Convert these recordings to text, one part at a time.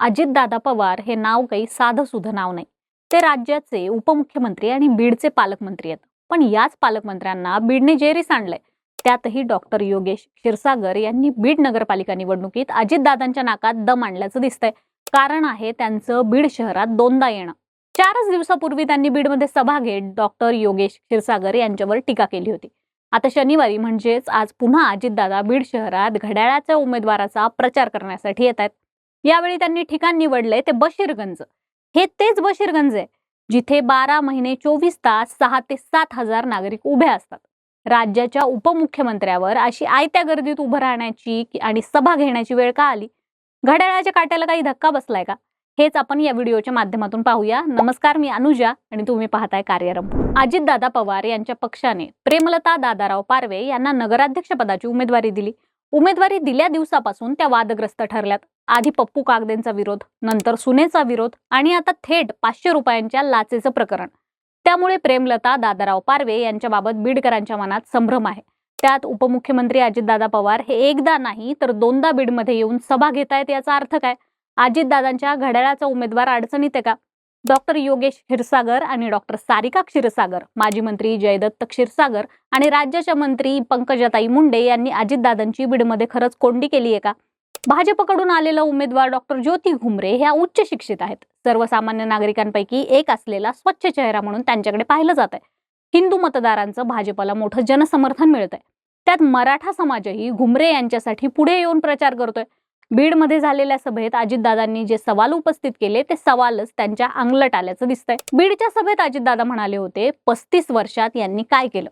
अजितदादा पवार हे नाव काही साधं सुधं नाव नाही. ते राज्याचे उपमुख्यमंत्री आणि बीडचे पालकमंत्री आहेत. पण याच पालकमंत्र्यांना बीडने जेरीस आणलंय. त्यातही डॉक्टर योगेश क्षीरसागर यांनी बीड नगरपालिका निवडणुकीत अजितदादांच्या नाकात दम आणल्याचं दिसतंय. कारण आहे त्यांचं बीड शहरात दोनदा येणं. चारच दिवसापूर्वी त्यांनी बीडमध्ये सभा घेत डॉक्टर योगेश क्षीरसागर यांच्यावर टीका केली होती. आता शनिवारी म्हणजेच आज पुन्हा अजितदादा बीड शहरात घड्याळाच्या उमेदवाराचा प्रचार करण्यासाठी येत आहेत यावेळी त्यांनी ठिकाण निवडले ते बशीरगंज. हे तेच बशीरगंज आहे जिथे बारा महिने चोवीस तास सहा ते सात हजार नागरिक उभे असतात. राज्याच्या उपमुख्यमंत्र्यावर अशी आयत्या गर्दीत उभं राहण्याची आणि सभा घेण्याची वेळ का आली? घड्याळाच्या काट्याला काही धक्का बसलाय का? हेच आपण या व्हिडिओच्या माध्यमातून पाहूया. नमस्कार मी अनुजा आणि तुम्ही पाहताय कार्यरंभ. अजितदादा पवार यांच्या पक्षाने प्रेमलता दादाराव पारवे यांना नगराध्यक्ष पदाची उमेदवारी दिली. उमेदवारी दिल्या दिवसापासून त्या वादग्रस्त ठरल्यात. आधी पप्पू कागदेंचा विरोध नंतर सुनेचा विरोध आणि आता थेट पाचशे रुपयांच्या लाचेचं प्रकरण. त्यामुळे प्रेमलता दादाराव पारवे यांच्याबाबत बीडकरांच्या मनात संभ्रम आहे. त्यात उपमुख्यमंत्री अजितदादा पवार हे एकदा नाही तर दोनदा बीडमध्ये येऊन सभा घेतायत याचा अर्थ काय? अजितदादांच्या घड्याळाचा उमेदवार अडचणीत आहे का? डॉक्टर योगेश क्षीरसागर आणि डॉक्टर सारिका क्षीरसागर माजी मंत्री जयदत्त क्षीरसागर आणि राज्याच्या मंत्री पंकजाताई मुंडे यांनी अजितदादांची बीडमध्ये खरंच कोंडी केली आहे का? भाजपकडून आलेला उमेदवार डॉक्टर ज्योती घुमरे ह्या उच्च शिक्षित आहेत. सर्वसामान्य नागरिकांपैकी एक असलेला स्वच्छ चेहरा म्हणून त्यांच्याकडे पाहिलं जात आहे हिंदू मतदारांचं भाजपला मोठं जनसमर्थन मिळत आहे त्यात मराठा समाजही घुमरे यांच्यासाठी पुढे येऊन प्रचार करतोय. बीडमध्ये झालेल्या सभेत अजितदादांनी जे सवाल उपस्थित केले ते सवालच त्यांच्या अंगलट आल्याचं दिसतंय. बीडच्या सभेत अजितदादा म्हणाले होते पस्तीस वर्षात यांनी काय केलं?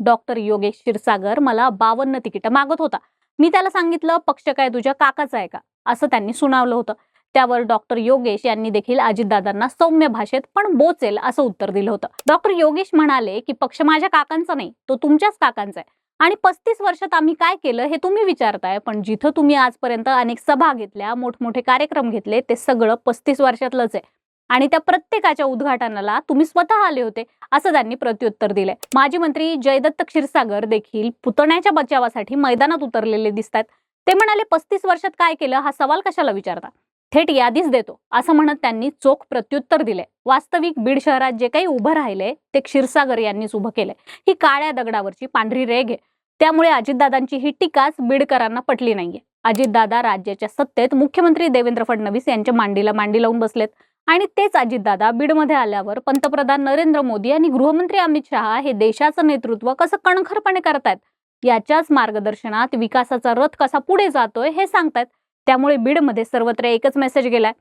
डॉक्टर योगेश क्षीरसागर मला बावन्न तिकीट मागत होता. मी त्याला सांगितलं पक्ष काय तुझ्या काकाचा आहे का? असं त्यांनी सुनावलं होतं. त्यावर डॉक्टर योगेश यांनी देखील अजितदादांना सौम्य भाषेत पण बोचेल असं उत्तर दिलं होतं. डॉक्टर योगेश म्हणाले की पक्ष माझ्या काकांचा नाही तो तुमच्याच काकांचा आहे. आणि पस्तीस वर्षात आम्ही काय केलं हे तुम्ही विचारताय पण जिथं तुम्ही आजपर्यंत अनेक सभा घेतल्या मोठमोठे कार्यक्रम घेतले ते सगळं पस्तीस वर्षातलंच आहे. आणि त्या प्रत्येकाच्या उद्घाटनाला तुम्ही स्वतः आले होते असं त्यांनी प्रत्युत्तर दिलंय. माजी मंत्री जयदत्त क्षीरसागर देखील पुतण्याच्या बचावासाठी मैदानात उतरलेले दिसतात ते म्हणाले पस्तीस वर्षात काय केलं हा सवाल कशाला विचारता? थेट यादीच देतो असं म्हणत त्यांनी चोख प्रत्युत्तर दिले वास्तविक बीड शहरात जे काही उभं राहिले ते क्षीरसागर यांनीच उभं केलंय. ही काळ्या दगडावरची पांढरी रेघ. आहे त्यामुळे अजितदादांची ही टीकाच बीडकरांना पटली नाहीये. अजितदादा राज्याच्या सत्तेत मुख्यमंत्री देवेंद्र फडणवीस यांच्या मांडीला मांडी लावून बसलेत. आणि तेच अजितदादा बीडमध्ये आल्यावर पंतप्रधान नरेंद्र मोदी आणि गृहमंत्री अमित शहा हे देशाचं नेतृत्व कसं कणखरपणे करतायत? याच्याच मार्गदर्शनात विकासाचा रथ कसा पुढे जातोय हे सांगतायत. त्यामुळे बीडमध्ये सर्वत्र एकच मेसेज गेलाय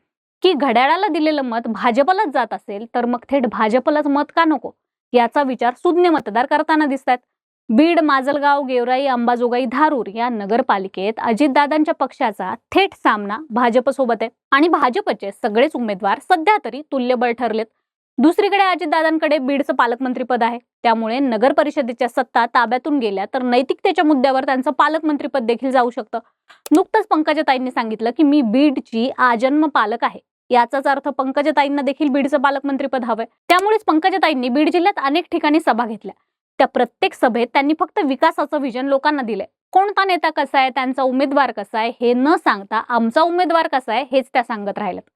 की घड्याळाला दिलेलं मत भाजपलाच जात असेल तर मग थेट भाजपलाच मत का नको? याचा विचार सुज्ञ मतदार करताना दिसतात बीड माजलगाव गेवराई अंबाजोगाई धारूर या नगरपालिकेत अजितदादांच्या पक्षाचा थेट सामना भाजपसोबत आहे. आणि भाजपचे सगळेच उमेदवार सध्या तरी तुल्यबळ ठरलेत. दुसरीकडे अजितदादांकडे बीडचं पालकमंत्रीपद आहे. त्यामुळे नगर परिषदेच्या सत्ता ताब्यातून गेल्या तर नैतिकतेच्या मुद्द्यावर त्यांचं पालकमंत्रीपद देखील जाऊ शकतं. नुकतंच पंकजाताईंनी सांगितलं की मी बीडची आजन्म पालक आहे. याचाच अर्थ पंकजाताईंना देखील बीडचं पालकमंत्रीपद हवंय. त्यामुळेच पंकजाताईंनी बीड जिल्ह्यात अनेक ठिकाणी सभा घेतल्या. त्या प्रत्येक सभेत त्यांनी फक्त विकासाचं विजन लोकांना दिलंय. कोणता नेता कसा आहे? त्यांचा उमेदवार कसा आहे? हे न सांगता आमचा उमेदवार कसा आहे? हेच त्या सांगत राहिल्यात.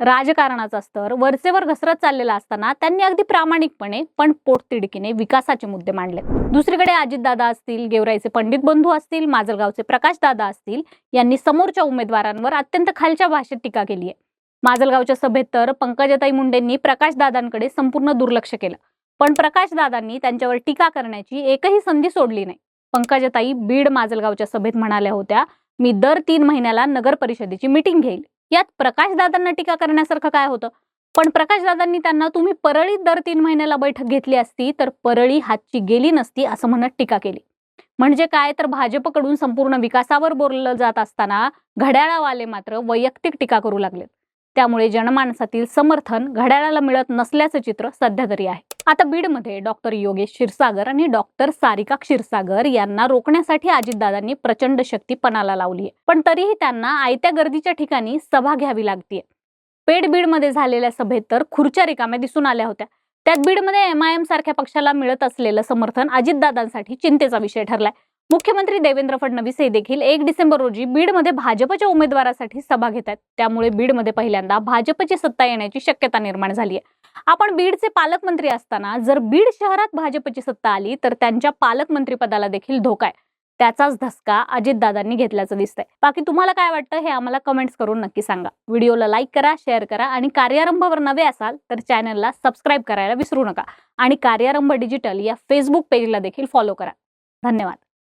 राजकारणाचा स्तर वरचेवर घसरत चाललेला असताना त्यांनी अगदी प्रामाणिकपणे पण पोटतिडकीने विकासाचे मुद्दे मांडले दुसरीकडे अजितदादा असतील गेवराईचे पंडित बंधू असतील माजलगावचे प्रकाशदादा असतील यांनी समोरच्या उमेदवारांवर अत्यंत खालच्या भाषेत टीका केली आहे माजलगावच्या सभेत तर पंकजाताई मुंडेंनी प्रकाशदादांकडे संपूर्ण दुर्लक्ष केलं. पण प्रकाशदादांनी त्यांच्यावर टीका करण्याची एकही संधी सोडली नाही. पंकजाताई बीड माजलगावच्या सभेत म्हणाल्या होत्या मी दर तीन महिन्याला नगर परिषदेची मिटिंग घेईल. यात प्रकाशदादांना टीका करण्यासारखं काय होतं? पण प्रकाशदादांनी त्यांना तुम्ही परळीत दर तीन महिन्याला बैठक घेतली असती तर परळी हातची गेली नसती असं म्हणत टीका केली. म्हणजे काय? तर भाजपकडून संपूर्ण विकासावर बोललं जात असताना घड्याळावाले मात्र वैयक्तिक टीका करू लागलेत. त्यामुळे जनमानसातील समर्थन घड्याळाला मिळत नसल्याचं चित्र सध्या तरी आहे. आता बीडमध्ये डॉक्टर योगेश क्षीरसागर आणि डॉक्टर सारिका क्षीरसागर यांना रोखण्यासाठी अजितदादांनी प्रचंड शक्ती पणाला लावली आहे. पण तरीही त्यांना आयत्या गर्दीच्या ठिकाणी सभा घ्यावी लागतीये. पेड बीडमध्ये झालेल्या सभेत तर खुर्च्या रिकाम्या दिसून आल्या होत्या. त्यात बीडमध्ये एम आय एम सारख्या पक्षाला मिळत असलेलं समर्थन अजितदादांसाठी चिंतेचा विषय ठरलाय. मुख्यमंत्री देवेंद्र फडणवीस हे देखील एक डिसेंबर रोजी बीडमध्ये भाजपच्या उमेदवारासाठी सभा घेत आहेत त्यामुळे बीडमध्ये पहिल्यांदा भाजपची सत्ता येण्याची शक्यता निर्माण झाली आहे आपण बीडचे पालकमंत्री असताना जर बीड शहरात भाजपची सत्ता आली तर त्यांच्या पालकमंत्रीपदाला देखील धोका आहे. त्याचाच धसका अजितदादांनी घेतल्याचं दिसतंय. बाकी तुम्हाला काय वाटतं हे आम्हाला कमेंट्स करून नक्की सांगा. व्हिडिओला लाईक करा शेअर करा आणि कार्यारंभावर नवे असाल तर चॅनलला सबस्क्राईब करायला विसरू नका. आणि कार्यारंभ डिजिटल या फेसबुक पेजला देखील फॉलो करा. धन्यवाद.